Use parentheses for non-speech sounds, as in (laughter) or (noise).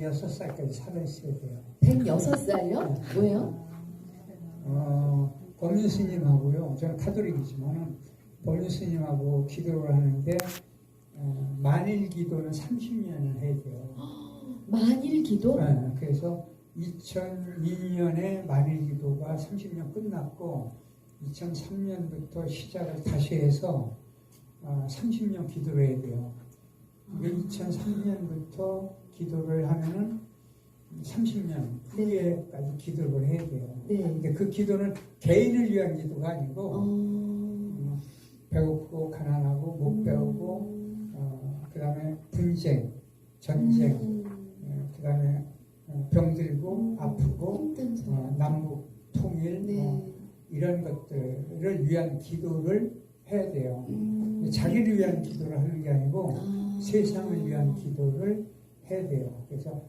106살까지 살아있어야 돼요. 106살요? 왜요? 어, 법륜 스님하고요. 저는 카톨릭이지만 법륜 스님하고 기도를 하는데 어, 만일 기도는 30년을 해야 돼요. (gasps) 만일 기도? 네, 그래서 2002년에 만일 기도가 30년 끝났고 2003년부터 시작을 다시 해서 어, 30년 기도를 해야 돼요. 이게 2003년부터 기도를 하면은 30년 후에까지 기도를 해야 돼요. 네. 근데 그 기도는 개인을 위한 기도가 아니고 어... 음, 배고프고 가난하고 못 배우고 어, 그 다음에 분쟁, 전쟁, 음, 어, 그 다음에 어, 병들고 아프고 힘든 소리. 어, 남북 통일 네. 어, 이런 것들을 위한 기도를 해야 돼요. 음. 자기를 위한 기도를 하는 게 아니고 아. 세상을 위한 기도를 해야 돼요. 그래서